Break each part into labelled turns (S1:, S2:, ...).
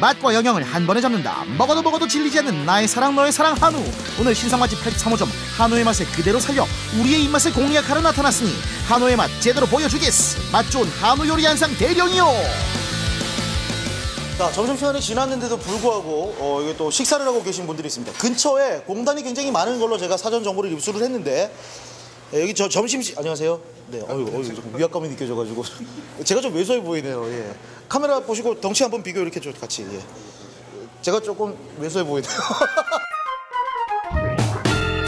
S1: 맛과 영양을 한 번에 잡는다. 먹어도 먹어도 질리지 않는 나의 사랑 너의 사랑 한우. 오늘 신상맛집 83호점 한우의 맛을 그대로 살려 우리의 입맛을 공략하러 나타났으니 한우의 맛 제대로 보여주겠어. 맛 좋은 한우 요리 한상 대령이요.
S2: 자, 점심시간이 지났는데도 불구하고 어, 이게 또 식사를 하고 계신 분들이 있습니다. 근처에 공단이 굉장히 많은 걸로 제가 사전 정보를 입수를 했는데 예, 여기 저 점심 시 안녕하세요. 네, 어유, 어유, 좀 위압감이 느껴져가지고 제가 좀 왜소해 보이네요. 예. 카메라 보시고 덩치 한번 비교 이렇게 좀 같이. 예. 제가 조금 왜소해 보이네요.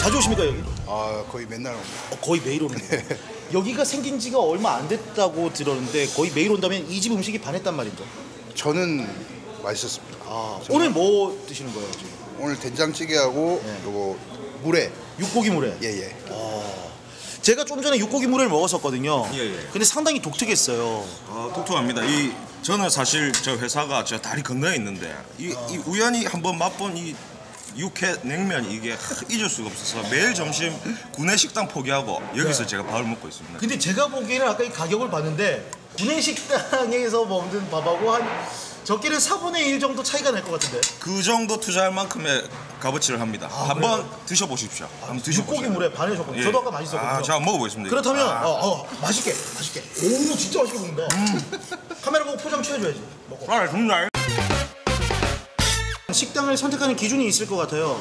S2: 자주 오십니까 여기?
S3: 아 거의 맨날 옵니다.
S2: 어, 거의 매일 오는 거예요. 여기가 생긴 지가 얼마 안 됐다고 들었는데 거의 매일 온다면 이 집 음식이 반했단 말이죠.
S3: 저는 맛있었습니다.
S2: 아, 오늘 뭐 드시는 거예요 지금?
S3: 오늘 된장찌개하고
S2: 네.
S3: 요거 물회
S2: 육고기 물회.
S3: 예예.
S2: 제가 좀 전에 육고기 물회를 먹었었거든요.
S4: 예, 예.
S2: 근데 상당히 독특했어요.
S4: 아, 독특합니다. 이 저는 사실 저 회사가 저 다리 건너에 있는데 이, 이 우연히 한번 맛본 이 육회 냉면 이게 하, 잊을 수가 없어서 매일 점심 구내 식당 포기하고 여기서 제가 밥을 먹고 있습니다.
S2: 근데 제가 보기에는 아까 이 가격을 봤는데 구내 식당에서 먹는 밥하고 한 적게는 4분의 1 정도 차이가 날 것 같은데.
S4: 그 정도 투자할 만큼의 값어치를 합니다. 한번 드셔보십시오. 한번 드셔보세요.
S2: 육고기 물회 반해줬거든요.
S4: 예.
S2: 저도 아까 맛있었거든요.
S4: 아, 제가 먹어보겠습니다.
S2: 그렇다면
S4: 아,
S2: 어, 어, 맛있게 맛있게. 오 진짜 맛있게 먹는다. 카메라 보고 포장 취해줘야지. 먹고.
S4: 아, 정말.
S2: 식당을 선택하는 기준이 있을 것 같아요.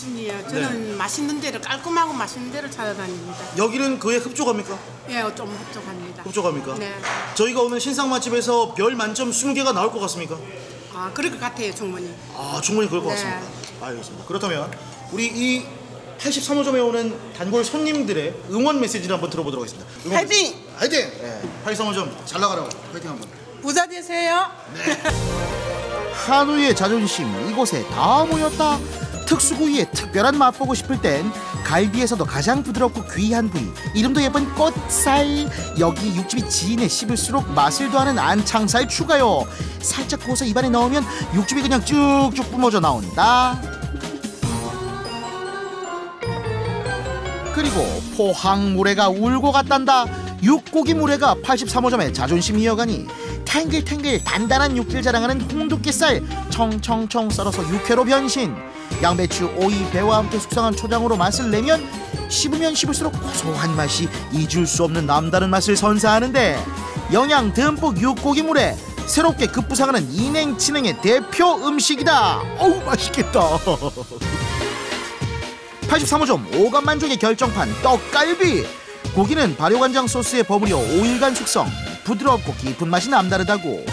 S5: 기준이에요. 저는 맛있는 데를 깔끔하고 맛있는 데를 찾아다닙니다.
S2: 여기는 그에 흡족합니까?
S5: 예, 좀 흡족합니다.
S2: 흡족합니까?
S5: 네.
S2: 저희가 오늘 신상 맛집에서 별 만점 20개가 나올 것 같습니까?
S5: 아, 그럴 것 같아요, 충분히.
S2: 아 충분히 그럴 것
S5: 네.
S2: 같습니다. 알겠습니다. 그렇다면 우리 이 83호점에 오는 단골 손님들의 응원 메시지를 한번 들어보도록 하겠습니다. 응원
S5: 화이팅!
S2: 메시지. 화이팅! 네. 83호점 잘 나가라고 화이팅 한번.
S5: 부자 되세요.
S1: 한우의 자존심 이곳에 다 모였다 특수구이의 특별한 맛 보고 싶을 땐 갈비에서도 가장 부드럽고 귀한 부위. 이름도 예쁜 꽃살. 여기 육즙이 진해 씹을수록 맛을 더하는 안창살 추가요. 살짝 구워서 입안에 넣으면 육즙이 그냥 쭉쭉 뿜어져 나온다. 그리고 포항 물회가 울고 갔단다. 육고기 물회가 83호점의 자존심 이어가니 탱글탱글 단단한 육질 자랑하는 홍두깨살 청청청 썰어서 육회로 변신 양배추, 오이, 배와 함께 숙성한 초장으로 맛을 내면 씹으면 씹을수록 고소한 맛이 잊을 수 없는 남다른 맛을 선사하는데 영양 듬뿍 육고기 물회 새롭게 급부상하는 인행치냉의 대표 음식이다. 어우 맛있겠다. 83호점 오감 만족의 결정판 떡갈비. 고기는 발효간장 소스에 버무려 5일간 숙성. 부드럽고 깊은 맛이 남다르다고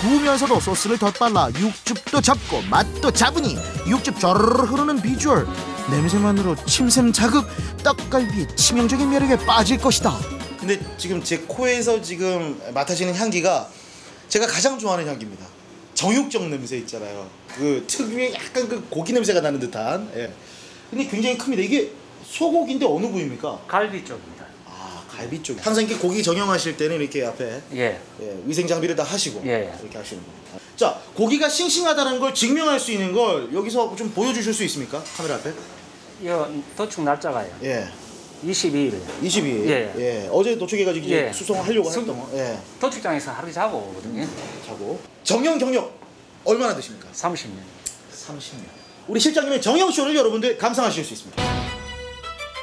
S1: 구우면서도 소스를 덧발라 육즙도 잡고 맛도 잡으니 육즙 저르르 흐르는 비주얼 냄새만으로 침샘 자극 떡갈비의 치명적인 매력에 빠질 것이다
S2: 근데 지금 제 코에서 지금 맡아지는 향기가 제가 가장 좋아하는 향기입니다. 정육점 냄새 있잖아요. 그 특유의 약간 그 고기 냄새가 나는 듯한. 예. 근데 굉장히 큽니다. 이게 소고기인데 어느 부위입니까?
S6: 갈비.
S2: 아 갈비 쪽. 항상 이렇게 고기 정형하실 때는 이렇게 앞에
S6: 예.
S2: 예, 위생 장비를 다 하시고
S6: 예.
S2: 이렇게 하시는 거예요. 자 고기가 싱싱하다는 걸 증명할 수 있는 걸 여기서 좀 보여주실 수 있습니까? 카메라 앞에.
S6: 이거 도축 날짜가요.
S2: 예.
S6: 22일.
S2: 22일.
S6: 예.
S2: 예. 어제 도축해가지고 이제
S6: 예.
S2: 수송하려고
S6: 수-
S2: 했던 거. 예.
S6: 도축장에서 하루 자고 오거든요.
S2: 자고. 정형 경력 얼마나 되십니까?
S6: 30년.
S2: 30년. 우리 실장님의 정형 쇼를 여러분들 감상하실 수 있습니다.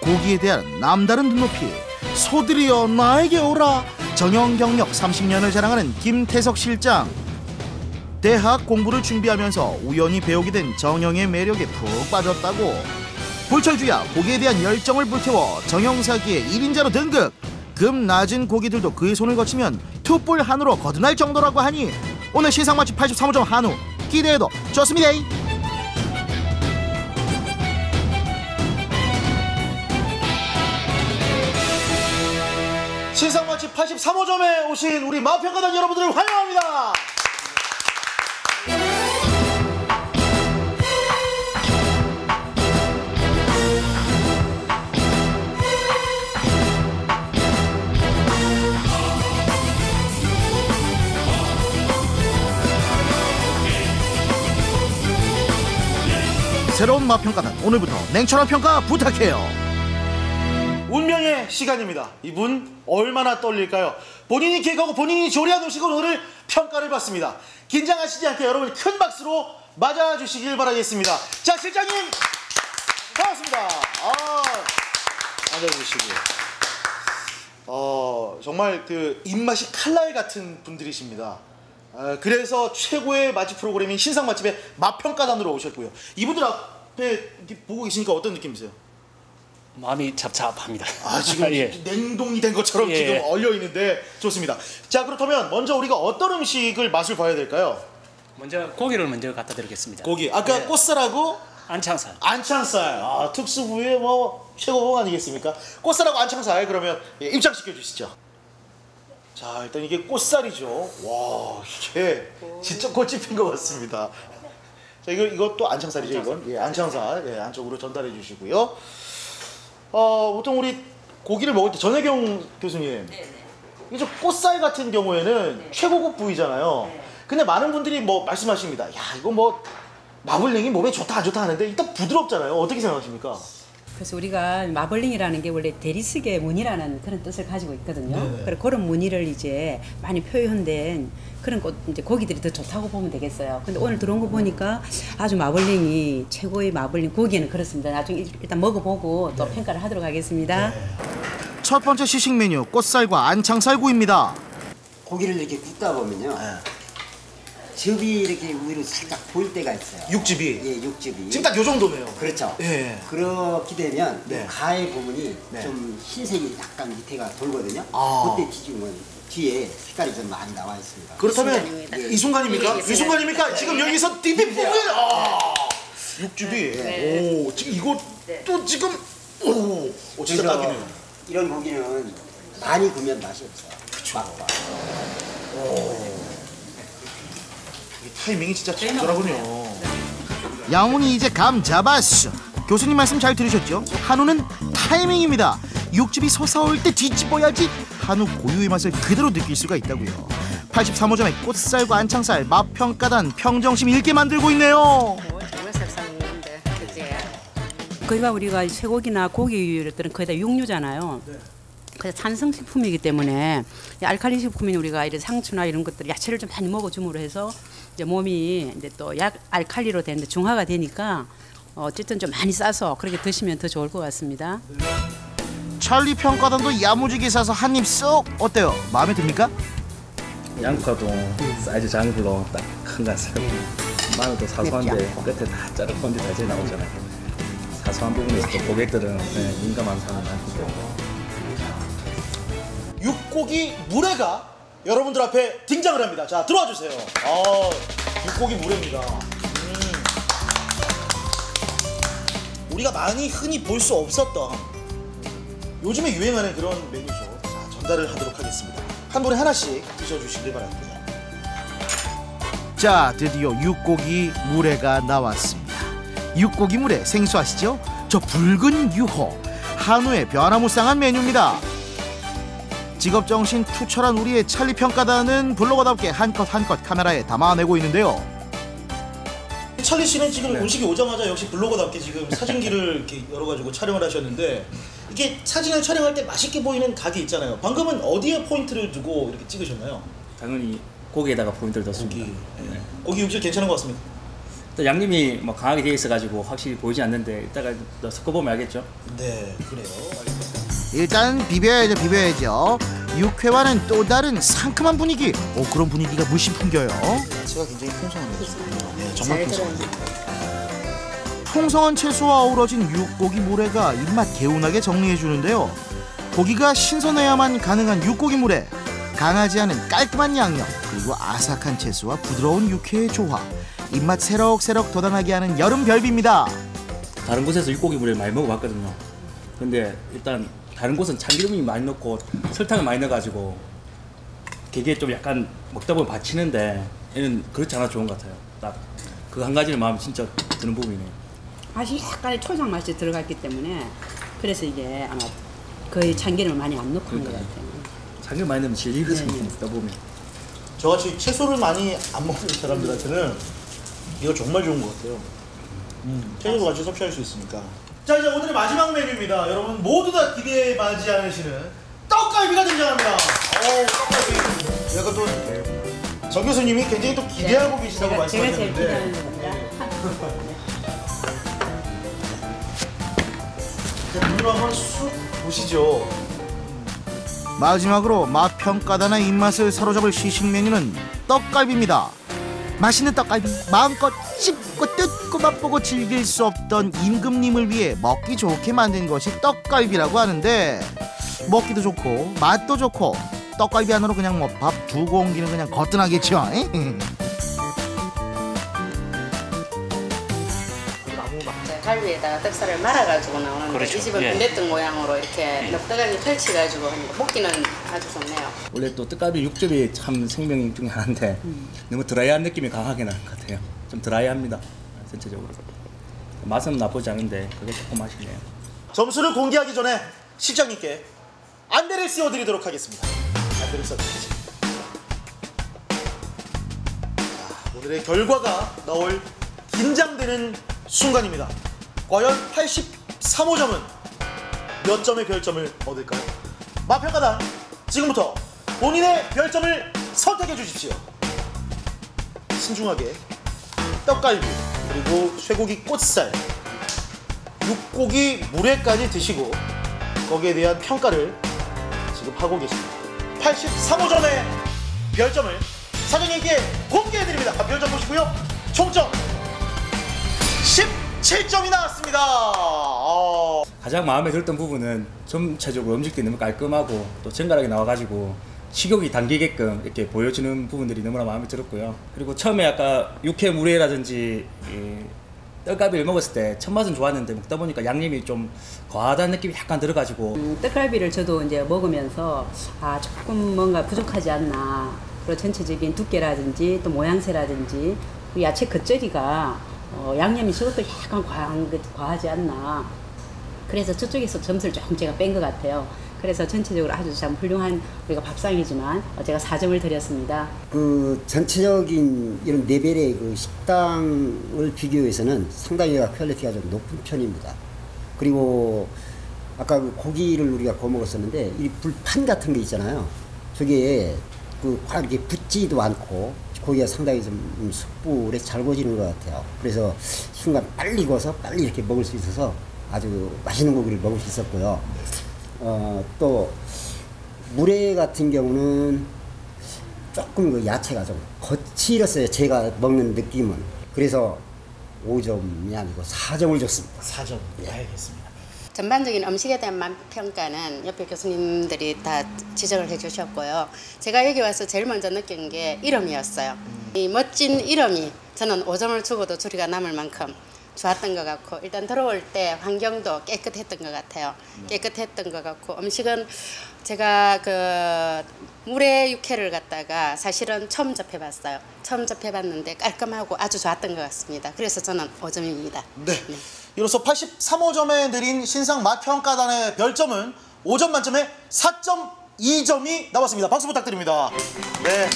S1: 고기에 대한 남다른 눈높이 소들이여 나에게 오라. 정형 경력 30년을 자랑하는 김태석 실장. 대학 공부를 준비하면서 우연히 배우게 된 정형의 매력에 푹 빠졌다고. 불철주야 고기에 대한 열정을 불태워 정형사기의 1인자로 등극. 금 낮은 고기들도 그의 손을 거치면 투뿔 한우로 거듭날 정도라고 하니. 오늘 신상 맛집 83호점 한우. 기대해도 좋습니다
S2: 맛집 83호점에 오신 우리 마평가단 여러분들을 환영합니다.
S1: 새로운 맛평가단 오늘부터 냉철한 평가 부탁해요
S2: 운명의 시간입니다. 이분 얼마나 떨릴까요? 본인이 기획하고 본인이 조리한 음식으로 오늘 평가를 받습니다. 긴장하시지 않게 여러분 큰 박수로 맞아주시길 바라겠습니다. 자 실장님 반갑습니다. 아, 앉아주시고요. 어 정말 그 입맛이 칼날 같은 분들이십니다. 아, 그래서 최고의 맛집 프로그램인 신상 맛집의 맛평가단으로 오셨고요. 이분들 앞에 보고 계시니까 어떤 느낌이세요?
S6: 마음이 잡잡합니다.
S2: 아 지금
S6: 예.
S2: 냉동이 된 것처럼
S6: 예.
S2: 지금 얼려 있는데 좋습니다. 자 그렇다면 먼저 우리가 어떤 음식을 맛을 봐야 될까요?
S6: 먼저 고기를 먼저 갖다 드리겠습니다.
S2: 고기 아까
S6: 네.
S2: 꽃살하고
S6: 안창살.
S2: 안창살 아 특수 부위의 뭐 최고봉 아니겠습니까? 꽃살하고 안창살 그러면 예, 입장시켜 주시죠. 자 일단 이게 꽃살이죠. 와 이게 진짜 꽃이 핀 것 같습니다. 자 이거 이것도 안창살이죠 이건 예 안창살 예 안쪽으로 전달해 주시고요. 어 보통 우리 고기를 먹을 때 전혜경 교수님 이저 꽃살 같은 경우에는 최고급 부위잖아요. 근데 많은 분들이 뭐 말씀하십니다. 야 이거 뭐 마블링이 몸에 좋다 안 좋다 하는데 일단 부드럽잖아요. 어떻게 생각하십니까?
S7: 그래서 우리가 마블링이라는 게 원래 대리석의 무늬라는 그런 뜻을 가지고 있거든요.
S2: 네.
S7: 그래서 그런 무늬를 이제 많이 표현된 그런 꽃, 이제 고기들이 더 좋다고 보면 되겠어요. 근데 오늘 들어온 거 보니까 아주 마블링이 최고의 마블링 고기는 그렇습니다. 나중에 일단 먹어보고 또 평가를 하도록 하겠습니다.
S1: 첫 번째 시식 메뉴 꽃살과 안창살구입니다.
S8: 고기를 이렇게 굽다 보면요. 즙이 이렇게 위로 살짝 보일 때가 있어요.
S2: 육즙이
S8: 예, 육즙이.
S2: 지금 딱 요 정도네요.
S8: 그렇죠.
S2: 예.
S8: 그렇게 되면
S2: 네.
S8: 이 가의 부분이
S2: 네.
S8: 좀 흰색이 약간 밑에가 돌거든요.
S2: 아.
S8: 그때 뒤집으면 뒤에 색깔이 좀 많이 나와 있습니다.
S2: 그렇다면 이 순간입니까? 이 순간입니까? 지금 여기서 띠띠 뽑는 아 육즙이 오 지금 이거 또 지금 오, 오 진짜 딱이네요.
S8: 이런 고기는 많이 구면 맛이 없어요. 맛과.
S2: 이 타이밍이 진짜 적절하군요.
S1: 양훈이 이제 감 잡았어. 교수님 말씀 잘 들으셨죠? 한우는 타이밍입니다. 육즙이 솟아올 때 뒤집어야지 한우 고유의 맛을 그대로 느낄 수가 있다고요. 83호점의 꽃살과 안창살 맛평가단 평정심 있게 만들고 있네요.
S7: 거기가 우리가 쇠고기나 고기들은 거의 다 육류잖아요. 그래서 산성식품이기 때문에 이 알칼리 식품인 우리가 이런 상추나 이런 것들 야채를 좀 많이 먹어줌으로 해서 이제 몸이 이제 또 약 알칼리로 되는데 중화가 되니까 어, 어쨌든 좀 많이 싸서 그렇게 드시면 더 좋을 것 같습니다.
S1: 찰리 평가단도 야무지게 싸서 한 입 쏙 어때요? 마음에 듭니까?
S9: 양파도 사이즈 작은 걸로 딱큰거 사고 마늘도 사소한데 끝에 다 자른 건데 다잘 나오잖아요. 사소한 부분에서 또 고객들은 네, 민감한 사람이 많기 때문에
S2: 육고기 물회가 여러분들 앞에 등장을 합니다. 자 들어와 주세요. 아 육고기 물회입니다. 음. 우리가 많이 흔히 볼 수 없었던 요즘에 유행하는 그런 메뉴죠. 자 전달을 하도록 하겠습니다. 한 분에 하나씩 드셔주시길 바랍니다.
S1: 자, 드디어 육고기 물회가 나왔습니다. 육고기 물회 생소하시죠? 저 붉은 유호 한우의 변화무쌍한 메뉴입니다. 직업 정신 투철한 우리의 찰리 평가단은 블로거답게 한컷 한컷 카메라에 담아내고 있는데요.
S2: 찰리 씨는 지금 음식이 오자마자 역시 블로거답게 지금 사진기를 이렇게 열어가지고 촬영을 하셨는데 이게 사진을 촬영할 때 맛있게 보이는 각이 있잖아요. 방금은 어디에 포인트를 두고 이렇게 찍으셨나요?
S9: 당연히 고기에다가 포인트를 뒀습니다. 네.
S2: 고기 육질 괜찮은 것 같습니다.
S9: 또 양념이 뭐 강하게 되어 있어가지고 확실히 보이지 않는데 이따가 또 섞어보면 알겠죠.
S2: 네, 그래요.
S1: 일단 비벼야죠, 비벼야죠. 육회와는 또 다른 상큼한 분위기. 오, 그런 분위기가 물씬 풍겨요.
S2: 야채가 굉장히 풍성합니다. 네, 정말 풍성합니다.
S1: 풍성한 채소와 어우러진 육고기 물회가 입맛 개운하게 정리해 주는데요. 고기가 신선해야만 가능한 육고기 물회. 강하지 않은 깔끔한 양념 그리고 아삭한 채소와 부드러운 육회의 조화. 입맛 새록새록 돋아나게 하는 여름 별비입니다.
S9: 다른 곳에서 육고기 물을 많이 먹어봤거든요. 근데 일단 다른 곳은 참기름이 많이 넣고 설탕을 많이 넣어가지고 그게 좀 약간 먹다 보면 받치는데 얘는 그렇지 않아 좋은 것 같아요. 딱 그 한 가지는 마음이 진짜 드는 부분이네요.
S7: 맛이 약간의 초장 맛이 들어갔기 때문에 그래서 이게 아마 거의 참기름을 많이 안 넣고 한것 같아요.
S9: 참기름 많이 넣으면 질리거든요.
S7: 네, 네.
S9: 먹다 보면.
S2: 저같이 채소를 많이 안 먹는 사람들한테는 이거 정말 좋은 것 같아요. 음, 채소도 같이 섭취할 수 있으니까. 자 이제 오늘의 마지막 메뉴입니다. 여러분 모두 다 기대에 맞지 않으시는 떡갈비가 등장합니다. 오 떡갈비. 약간 또정 교수님이 굉장히 또 기대하고 계시다고
S7: 제가, 제가 제일
S2: 말씀하셨는데
S7: 기대하는 겁니다.
S2: 자, 눈으로 한번 쑥 보시죠.
S1: 마지막으로 맛 평가단의 입맛을 사로잡을 시식 메뉴는 떡갈비입니다. 맛있는 떡갈비 마음껏 씹고 뜯 고 맛보고 즐길 수 없던 임금님을 위해 먹기 좋게 만든 것이 떡갈비라고 하는데 먹기도 좋고 맛도 좋고 떡갈비 안으로 그냥 뭐 밥 두 공기는 그냥 거뜬하겠죠. 에?
S10: 갈비에다가 떡살을 말아가지고 나오는데
S6: 그렇죠.
S10: 이 집은
S6: 예.
S10: 빈대떡 모양으로 이렇게 넉넉하게 펼쳐가지고 하니까 먹기는 아주 좋네요.
S9: 원래 또 떡갈비 육즙이 참 생명 중에 하나인데 너무 드라이한 느낌이 강하게 나는 것 같아요. 좀 드라이합니다. 전체적으로. 맛은 나쁘지 않은데 그게 조금 아쉽네요.
S2: 점수를 공개하기 전에 실장님께 안대를 씌워드리도록 하겠습니다. 안대를 써주시죠. 자, 오늘의 결과가 나올 긴장되는 순간입니다. 과연 83호점은 몇 점의 별점을 얻을까요? 마평가단 지금부터 본인의 별점을 선택해 주십시오. 신중하게 떡갈비 그리고 쇠고기 꽃살 육고기 물회까지 드시고 거기에 대한 평가를 지금 하고 계십니다. 83호점의 별점을 사장님께 공개해드립니다. 아, 별점 보시고요. 총점 17점이 나왔습니다. 어,
S9: 가장 마음에 들었던 부분은 전체적으로 음식들이 너무 깔끔하고 또 정갈하게 나와가지고 식욕이 당기게끔 이렇게 보여주는 부분들이 너무나 마음에 들었고요. 그리고 처음에 아까 육회 물회라든지 이 떡갈비를 먹었을 때 첫 맛은 좋았는데 먹다 보니까 양념이 좀 과하다는 느낌이 약간 들어가지고
S7: 음, 떡갈비를 저도 이제 먹으면서 아 조금 뭔가 부족하지 않나 그리고 전체적인 두께라든지 또 모양새라든지 그 야채 겉절이가 어, 양념이 저것도 약간 과한 것- 과하지 않나 그래서 저쪽에서 점수를 조금 제가 뺀 것 같아요. 그래서 전체적으로 아주 참 훌륭한 우리가 밥상이지만 어, 제가 4점을 드렸습니다.
S8: 그 전체적인 이런 레벨의 그 식당을 비교해서는 상당히 퀄리티가 좀 높은 편입니다. 그리고 아까 그 고기를 우리가 구워 먹었었는데 이 불판 같은 게 있잖아요. 저게 그확 이렇게 붙지도 않고 고기가 상당히 좀 숯불에 잘 구워지는 것 같아요. 그래서 순간 빨리 구워서 빨리 이렇게 먹을 수 있어서 아주 맛있는 고기를 먹을 수 있었고요. 어, 또 물회 같은 경우는 조금 그 야채가 좀 거칠었어요. 제가 먹는 느낌은. 그래서 5점이 아니고 4점을 줬습니다.
S2: 4점. 알겠습니다.
S10: 전반적인 음식에 대한 맛 평가는 옆에 교수님들이 다 지적을 해주셨고요. 제가 여기 와서 제일 먼저 느낀 게 이름이었어요. 이 멋진 이름이 저는 5점을 주고도 줄이가 남을 만큼 좋았던 것 같고 일단 들어올 때 환경도 깨끗했던 것 같아요. 깨끗했던 것 같고 음식은 제가 그 물에 육회를 갖다가 사실은 처음 접해봤어요. 처음 접해봤는데 깔끔하고 아주 좋았던 것 같습니다. 그래서 저는 5점입니다.
S2: 네. 이로써 83호점에 내린 신상 맛평가단의 별점은 5점 만점에 4.2점이 나왔습니다. 박수 부탁드립니다. 네.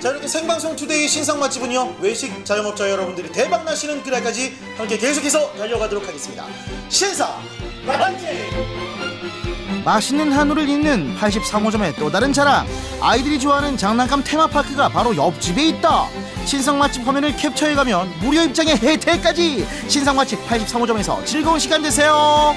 S2: 자 이렇게 생방송 투데이 신상 맛집은요 외식 자영업자 여러분들이 대박 나시는 그날까지 함께 계속해서 달려가도록 하겠습니다. 신상 맛집.
S1: 맛있는 한우를 잇는 83호점의 또 다른 자랑 아이들이 좋아하는 장난감 테마파크가 바로 옆집에 있다 신상 맛집 화면을 캡처해가면 무료 입장의 혜택까지 신상 맛집 83호점에서 즐거운 시간 되세요